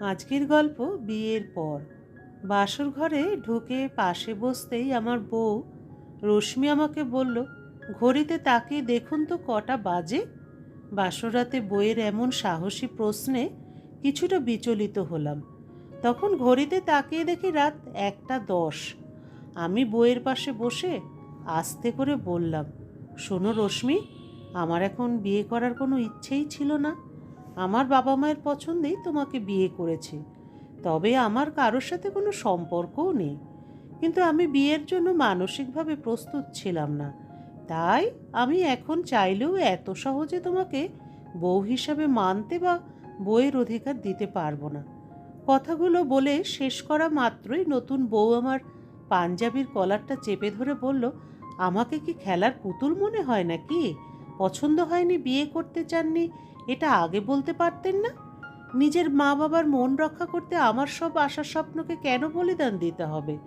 আজকের গল্প বিয়ের পর। বাসর ঘরে ঢুকে পাশে বসতেই আমার বউ রশ্মি আমাকে বলল, ঘড়িতে তাকিয়ে দেখুন তো কটা বাজে? বাসর রাতে বইয়ের এমন সাহসী প্রশ্নে কিছুটা বিচলিত হলাম। তখন ঘড়িতে তাকিয়ে দেখি রাত একটা দশ। আমি বইয়ের পাশে বসে আস্তে করে বললাম, শোনো রশ্মি, আমার এখন বিয়ে করার কোনো ইচ্ছেই ছিল না। আমার বাবা মায়ের পছন্দেই তোমাকে বিয়ে করেছে। তবে আমার কারোর সাথে কোনো সম্পর্কও নেই। কিন্তু আমি বিয়ের জন্য মানসিকভাবে প্রস্তুত ছিলাম না। তাই আমি এখন চাইলেও এত সহজে তোমাকে বউ হিসাবে মানতে বা বইয়ের অধিকার দিতে পারব না। কথাগুলো বলে শেষ করা মাত্রই নতুন বউ আমার পাঞ্জাবির কলারটা চেপে ধরে বলল, আমাকে কি খেলার পুতুল মনে হয় নাকি? পছন্দ হয়নি, বিয়ে করতে চাননি এটা আগে বলতে পারতেন না? নিজের মা বাবার মন রক্ষা করতে আমার সব আশার স্বপ্নকে কেন বলিদান দিতে হবে?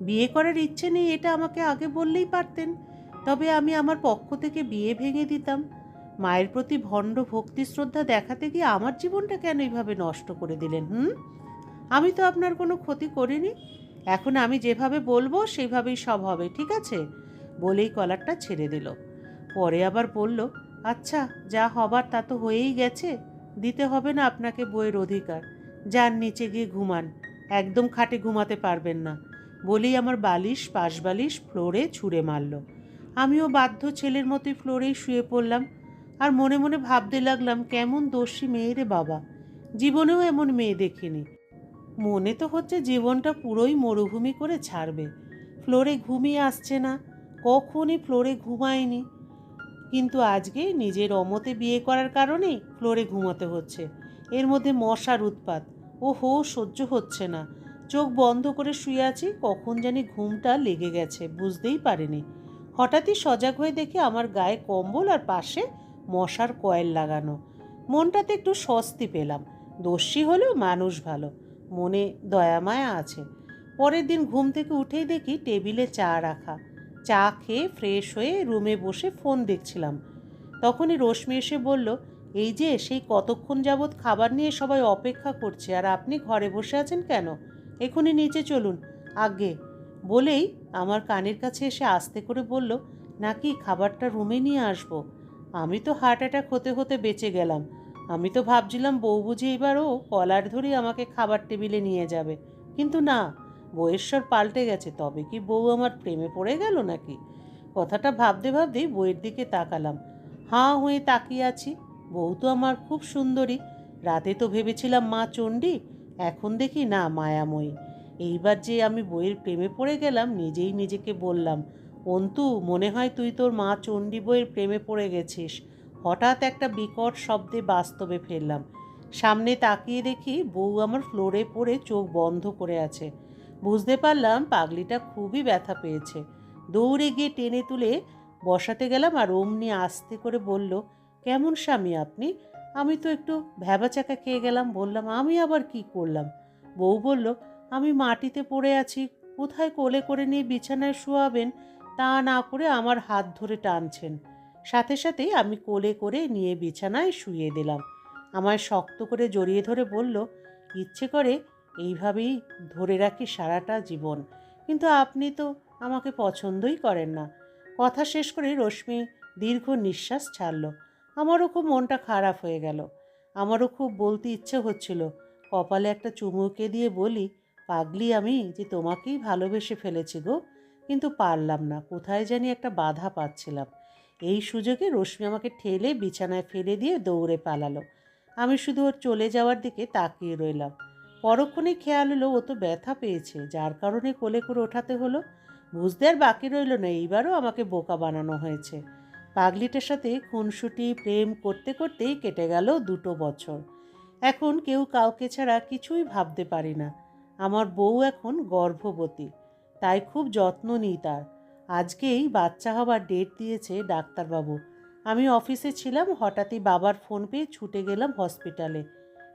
বিয়ে করার ইচ্ছে নেই এটা আমাকে আগে বললেই পারতেন। তবে আমি আমার পক্ষ থেকে বিয়ে ভেঙে দিতাম। মায়ের প্রতি ভণ্ড ভক্তি শ্রদ্ধা দেখাতে গিয়ে আমার জীবনটা কেন এইভাবে নষ্ট করে দিলেন, হুম? আমি তো আপনার কোনো ক্ষতি করিনি। এখন আমি যেভাবে বলব সেইভাবেই সব হবে, ঠিক আছে? বলেই কলারটা ছেড়ে দিল। পরে আবার বলল আচ্ছা যা হবার তা তো হয়েই গেছে। দিতে হবে না আপনাকে বইয়ের অধিকার। যান, নিচে গিয়ে ঘুমান। একদম খাটে ঘুমাতে পারবেন না। বলেই আমার বালিশ পাশ বালিশ ফ্লোরে ছুঁড়ে মারল। আমিও বাধ্য ছেলের মতোই ফ্লোরেই শুয়ে পড়লাম আর মনে মনে ভাবতে লাগলাম, কেমন দোষী মেয়ে রে বাবা। জীবনেও এমন মেয়ে দেখিনি। মনে তো হচ্ছে জীবনটা পুরোই মরুভূমি করে ছাড়বে। ফ্লোরে ঘুমিয়ে আসছে না। কখনই ফ্লোরে ঘুমায়নি। কিন্তু আজকে নিজের অমতে বিয়ে করার কারণেই ফ্লোরে ঘুমাতে হচ্ছে। এর মধ্যে মশার উৎপাত। ও হো সহ্য হচ্ছে না। চোখ বন্ধ করে শুয়ে আছি, কখন জানি ঘুমটা লেগে গেছে, বুঝতেই পারিনি। হঠাৎই সজাগ হয়ে দেখি আমার গায়ে কম্বল আর পাশে মশার কয়েল লাগানো। মনটাতে একটু স্বস্তি পেলাম। দোষী হলেও মানুষ ভালো। মনে দয়ামায়া আছে। পরের দিন ঘুম থেকে উঠেই দেখি টেবিলে চা রাখা। চা খেয়ে ফ্রেশ হয়ে রুমে বসে ফোন দেখছিলাম। তখনই রশ্মি এসে বলল, এই যে, সেই কতক্ষণ যাবৎ খাবার নিয়ে সবাই অপেক্ষা করছে, আর আপনি ঘরে বসে আছেন কেন? এখনই নিচে চলুন। আগে বলেই আমার কানের কাছে এসে আস্তে করে বলল, নাকি খাবারটা রুমে নিয়ে আসব? আমি তো হার্ট অ্যাটাক হতে হতে বেঁচে গেলাম। আমি তো ভাবছিলাম বউ বুঝি এবারও কলার ধরেই আমাকে খাবার টেবিলে নিয়ে যাবে। কিন্তু না বউয়ের স্বর পাল্টে গেছে, তবে কি বউ আমার প্রেমে পড়ে গেল নাকি? কথাটা ভাবতে ভাবতেই বইয়ের দিকে তাকালাম। হাঁ হয়ে তাকিয়ে আছি। বউ তো আমার খুব সুন্দরী। রাতে তো ভেবেছিলাম মা চণ্ডী, এখন দেখি না মায়াময়ী। এইবার যে আমি বইয়ের প্রেমে পড়ে গেলাম, নিজেই নিজেকে বললাম, অন্তু, মনে হয় তুই তোর মা চণ্ডী বইয়ের প্রেমে পড়ে গেছিস। হঠাৎ একটা বিকট শব্দে বাস্তবে ফেললাম। সামনে তাকিয়ে দেখি বউ আমার ফ্লোরে পড়ে চোখ বন্ধ করে আছে। বুঝতে পারলাম পাগলিটা খুবই ব্যথা পেয়েছে। দৌড়ে গিয়ে টেনে তুলে বসাতে গেলাম আর অমনি আস্তে করে বলল, কেমন স্বামী আপনি? আমি তো একটু ভ্যাবাচাকা খেয়ে গেলাম, বললাম, আমি আবার কি করলাম? বউ বলল, আমি মাটিতে পড়ে আছি, কোথায় কোলে করে নিয়ে বিছানায় শোয়াবেন তা না করে আমার হাত ধরে টানছেন। সাথে সাথেই আমি কোলে করে নিয়ে বিছানায় শুয়ে দিলাম। আমায় শক্ত করে জড়িয়ে ধরে বলল, ইচ্ছে করে এইভাবেই ধরে রাখি সারাটা জীবন। কিন্তু আপনি তো আমাকে পছন্দই করেন না। কথা শেষ করে রশ্মি দীর্ঘ নিঃশ্বাস ছাড়ল। আমারও খুব মনটা খারাপ হয়ে গেল। আমারও খুব বলতে ইচ্ছে হচ্ছিল, কপালে একটা চুমুকে দিয়ে বলি, পাগলি আমি যে তোমাকেই ভালোবেসে ফেলেছি গো। কিন্তু পারলাম না, কোথায় জানি একটা বাধা পাচ্ছিলাম। এই সুযোগে রশ্মি আমাকে ঠেলে বিছানায় ফেলে দিয়ে দৌড়ে পালালো। আমি শুধু ওর চলে যাওয়ার দিকে তাকিয়ে রইলাম। পরক্ষণে খেয়াল হলো ও তো ব্যথা পেয়েছে, যার কারণে কোলে করে ওঠাতে হলো। বুঝতে আর বাকি রইল না, এইবারও আমাকে বোকা বানানো হয়েছে। পাগলিটার সাথে খুনসুটি, প্রেম করতে করতেই কেটে গেল দুটো বছর। এখন কেউ কাউকে ছাড়া কিছুই ভাবতে পারি না। আমার বউ এখন গর্ভবতী, তাই খুব যত্ন নিই তার। আজকেই বাচ্চা হবার ডেট দিয়েছে ডাক্তারবাবু। আমি অফিসে ছিলাম, হঠাৎই বাবার ফোন পেয়ে ছুটে গেলাম হসপিটালে।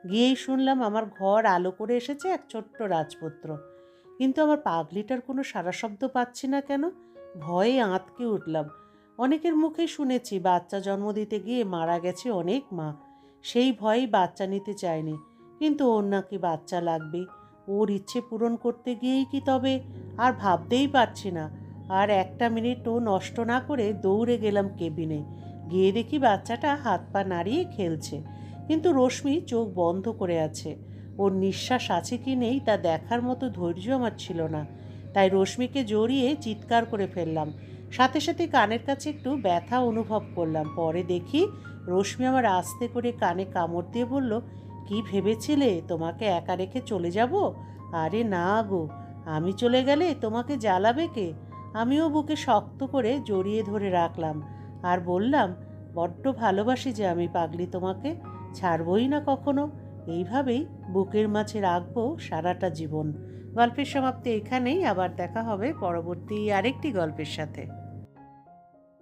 গিয়েই শুনলাম আমার ঘর আলো করে এসেছে এক ছোট্ট রাজপুত্র। কিন্তু আমার পাগলিটার কোনো সারা শব্দ পাচ্ছি না কেন? ভয়ে আঁতকে উঠলাম। অনেকের মুখে শুনেছি, বাচ্চা জন্ম দিতে গিয়ে মারা গেছে অনেক মা। সেই ভয়েই বাচ্চা নিতে চায়নি। কিন্তু ওর নাকি বাচ্চা লাগবে ওর ইচ্ছে পূরণ করতে গিয়েই কি তবে? আর ভাবতেই পারছি না। আর একটা মিনিটও নষ্ট না করে দৌড়ে গেলাম কেবিনে। গিয়ে দেখি বাচ্চাটা হাত পা নাড়িয়ে খেলছে। কিন্তু রশ্মি চোখ বন্ধ করে আছে। ওর নিঃশ্বাস আছে কি নেই তা দেখার মতো ধৈর্য আমার ছিল না। তাই রশ্মিকে জড়িয়ে চিৎকার করে ফেললাম। সাথে সাথে কানের কাছে একটু ব্যথা অনুভব করলাম। পরে দেখি রশ্মি আমার আস্তে করে কানে কামড় দিয়ে বলল, কি ভেবেছিলে? তোমাকে একা রেখে চলে যাব? আরে না গো, আমি চলে গেলে তোমাকে জ্বালাবে কে? আমিও বুকে শক্ত করে জড়িয়ে ধরে রাখলাম। আর বললাম, বড্ড ভালোবাসি যে আমি পাগলি তোমাকে। ছাড়বই না কখনো। এইভাবেই বুকের মাঝে রাখব সারাটা জীবন। গল্পের সমাপ্তি এখানেই, আবার দেখা হবে পরবর্তী আরেকটি গল্পের সাথে।